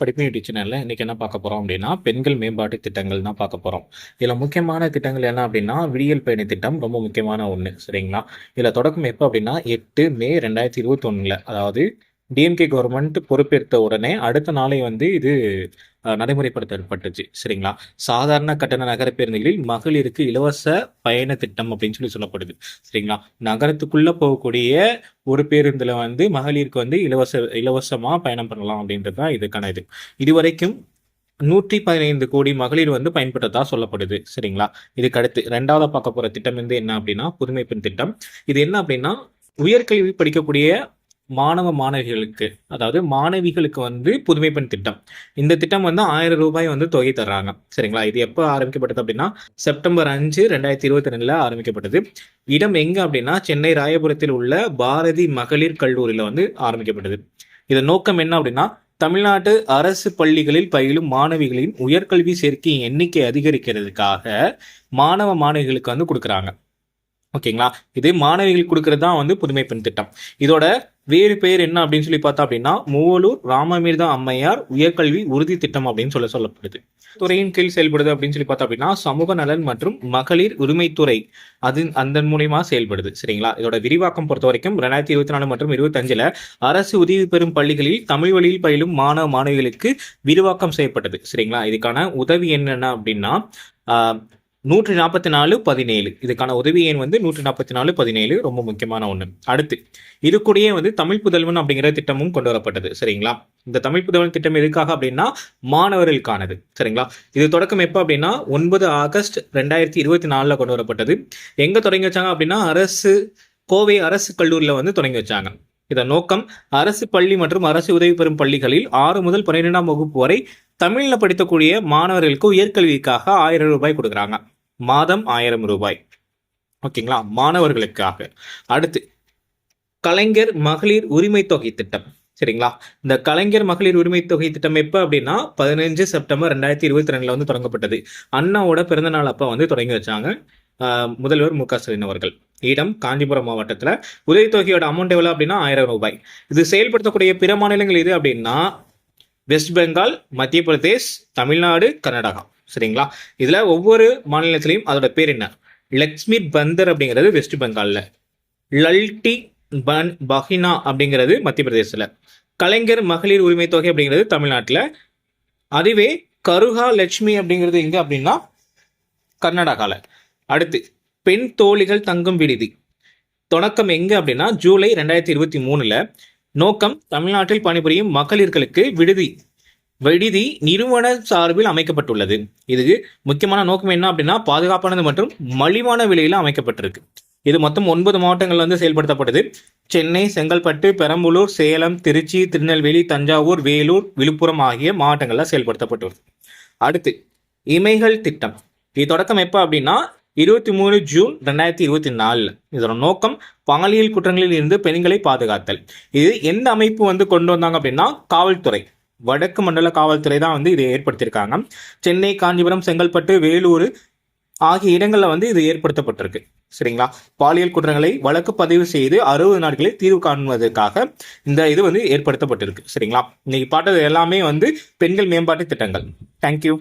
படிப்பு யூடியூப் சேனலில் இன்றைக்கி என்ன பார்க்க போகிறோம் அப்படின்னா பெண்கள் மேம்பாட்டு திட்டங்கள் தான் பார்க்க போகிறோம் இதில் முக்கியமான திட்டங்கள் என்ன அப்படின்னா விடியல் பயணி திட்டம் ரொம்ப முக்கியமான ஒன்று சரிங்களா? இதில் தொடக்கம் எப்போ அப்படின்னா எட்டு மே ரெண்டாயிரத்தி இருபத்தி ஒன்றில் அதாவது டிஎம்கே கவர்மெண்ட் பொறுப்பேற்ற உடனே அடுத்த நாளே வந்து இது நடைமுறைப்படுத்தப்பட்டுச்சு. சரிங்களா? சாதாரண கட்டண நகர பேருந்துகளில் மகளிருக்கு இலவச பயண திட்டம் அப்படின்னு சொல்லி சொல்லப்படுது. சரிங்களா? நகரத்துக்குள்ள போகக்கூடிய ஒரு பேருந்துல வந்து மகளிருக்கு வந்து இலவச இலவசமா பயணம் பண்ணலாம் அப்படின்றது தான் இதுக்கான இது. இதுவரைக்கும் நூற்றி பதினைந்து கோடி மகளிர் வந்து பயன்பட்டதா சொல்லப்படுது. சரிங்களா? இதுக்கு அடுத்து ரெண்டாவது பார்க்க போற திட்டம் வந்து என்ன அப்படின்னா புதுமை பெண் திட்டம். இது என்ன அப்படின்னா உயர்கல்வி படிக்கக்கூடிய மாணவ மாணவிகளுக்கு அதாவது மாணவிகளுக்கு வந்து புதுமை பெண் திட்டம். இந்த திட்டம் வந்து ஆயிரம் ரூபாய் வந்து தொகை தர்றாங்க. சரிங்களா? இது எப்போ ஆரம்பிக்கப்பட்டது அப்படின்னா செப்டம்பர் அஞ்சு ரெண்டாயிரத்தி இருபத்தி ரெண்டுல ஆரம்பிக்கப்பட்டது. இடம் எங்க அப்படின்னா சென்னை ராயபுரத்தில் உள்ள பாரதி மகளிர் கல்லூரியில வந்து ஆரம்பிக்கப்பட்டது. இதன் நோக்கம் என்ன அப்படின்னா தமிழ்நாட்டு அரசு பள்ளிகளில் பயிலும் மாணவிகளின் உயர்கல்வி சேர்க்கை எண்ணிக்கை அதிகரிக்கிறதுக்காக மாணவ மாணவிகளுக்கு வந்து கொடுக்குறாங்க. ஓகேங்களா? இது மாணவிகள் கொடுக்கறது தான் வந்து புதுமை பெண் திட்டம். இதோட வேறு பெயர் என்ன அப்படின்னு சொல்லி பார்த்தா அப்படின்னா மூவலூர் ராமமீர்தா அம்மையார் உயர்கல்வி உறுதி திட்டம் அப்படின்னு சொல்ல சொல்லப்படுது. துறையின் கீழ் செயல்படுது அப்படின்னு சொல்லி பார்த்தா அப்படின்னா சமூக நலன் மற்றும் மகளிர் உரிமைத்துறை அது அந்த மூலியமா செயல்படுது. சரிங்களா? இதோட விரிவாக்கம் பொறுத்த வரைக்கும் ரெண்டாயிரத்தி இருபத்தி நாலு மற்றும் இருபத்தஞ்சுல அரசு உதவி பெறும் பள்ளிகளில் தமிழ் வழியில் பயிலும் மாணவ மாணவிகளுக்கு விரிவாக்கம் செய்யப்பட்டது. சரிங்களா? இதுக்கான உதவி என்னென்ன அப்படின்னா நூற்றி நாற்பத்தி நாலு பதினேழு. இதுக்கான உதவி எண் வந்து நூற்றி நாற்பத்தி நாலு பதினேழு. ரொம்ப முக்கியமான ஒன்று அடுத்து இது கூடயே வந்து தமிழ் புதல்வன் அப்படிங்கிற திட்டமும் கொண்டு வரப்பட்டது. சரிங்களா? இந்த தமிழ் புதல்வன் திட்டம் எதுக்காக அப்படின்னா மாணவர்களுக்கானது சரிங்களா? இது தொடக்கம் எப்போ அப்படின்னா ஒன்பது ஆகஸ்ட் ரெண்டாயிரத்தி இருபத்தி நாலில் கொண்டு வரப்பட்டது. எங்கே தொடங்கி வச்சாங்க அப்படின்னா அரசு கோவை அரசு கல்லூரியில் வந்து தொடங்கி வச்சாங்க. இதன் நோக்கம் அரசு பள்ளி மற்றும் அரசு உதவி பெறும் பள்ளிகளில் ஆறு முதல் பன்னிரெண்டாம் வகுப்பு வரை தமிழில் படிக்கக்கூடிய மாணவர்களுக்கு உயர்கல்விக்காக ஆயிரம் ரூபாய் கொடுக்குறாங்க. மாதம் ஆயிரம் ரூபாய். ஓகேங்களா? மாணவர்களுக்காக. அடுத்து கலைஞர் மகளிர் உரிமை தொகை திட்டம். சரிங்களா? இந்த கலைஞர் மகளிர் உரிமை தொகை திட்டம் எப்போ அப்படின்னா பதினஞ்சு செப்டம்பர் ரெண்டாயிரத்தி இருபத்தி ரெண்டுல வந்து தொடங்கப்பட்டது. அண்ணாவோட பிறந்தநாள் அப்போ வந்து தொடங்கி வச்சாங்க. முதல்வர் மு க ஸ்டாலின் அவர்கள். இடம் காஞ்சிபுரம் மாவட்டத்தில். உதவித்தொகையோட அமௌண்ட் எவ்வளோ அப்படின்னா ஆயிரம் ரூபாய். இது செயல்படுத்தக்கூடிய பிற மாநிலங்கள் எது அப்படின்னா வெஸ்ட் பெங்கால் மத்திய பிரதேஷ் தமிழ்நாடு கர்நாடகா. சரிங்களா? இதில் ஒவ்வொரு மாநிலத்திலையும் அதோட பேர் என்ன? லக்ஷ்மி பந்தர் அப்படிங்கிறது வெஸ்ட் பெங்காலில். லல்டி பன் பஹினா அப்படிங்கிறது மத்திய பிரதேசத்தில் கலைஞர் மகளிர் உரிமை தொகை அப்படிங்கிறது தமிழ்நாட்டில். அதுவே கருகா லட்சுமி அப்படிங்கிறது எங்கே அப்படின்னா கர்நாடகாவில் அடுத்து பெண் தோழிகள் தங்கும் விடுதி. தொடக்கம் எங்க அப்படின்னா ஜூலை ரெண்டாயிரத்தி இருபத்தி மூணுல நோக்கம் தமிழ்நாட்டில் பணிபுரியும் மகளிர்களுக்கு விடுதி. விடுதி நிறுவன சார்பில் அமைக்கப்பட்டுள்ளது. இது முக்கியமான நோக்கம் என்ன அப்படின்னா பாதுகாப்பானது மற்றும் மலிவான விலையில அமைக்கப்பட்டிருக்கு. இது மொத்தம் ஒன்பது மாவட்டங்கள் வந்து செயல்படுத்தப்படுது சென்னை செங்கல்பட்டு பெரம்பலூர் சேலம் திருச்சி திருநெல்வேலி தஞ்சாவூர் வேலூர் விழுப்புரம் ஆகிய மாவட்டங்களில் செயல்படுத்தப்பட்டுள்ளது. அடுத்து இமைகள் திட்டம். இது தொடக்கம் எப்போ அப்படின்னா இருபத்தி மூணு ஜூன் ரெண்டாயிரத்தி இருபத்தி நாலில் இதோட நோக்கம் பாலியல் குற்றங்களில் இருந்து பெண்களை பாதுகாத்தல். இது எந்த அமைப்பு வந்து கொண்டு வந்தாங்க அப்படின்னா காவல்துறை. வடக்கு மண்டல காவல்துறை தான் வந்து இதை ஏற்படுத்தியிருக்காங்க. சென்னை காஞ்சிபுரம் செங்கல்பட்டு வேலூர் ஆகிய இடங்களில் வந்து இது ஏற்படுத்தப்பட்டிருக்கு. சரிங்களா? பாலியல் குற்றங்களை வழக்கு பதிவு செய்து அறுபது நாட்களில் தீர்வு காண்பதற்காக இந்த இது வந்து ஏற்படுத்தப்பட்டிருக்கு. சரிங்களா? இன்னைக்கு பார்த்தது எல்லாமே வந்து பெண்கள் மேம்பாட்டு திட்டங்கள். தேங்க்யூ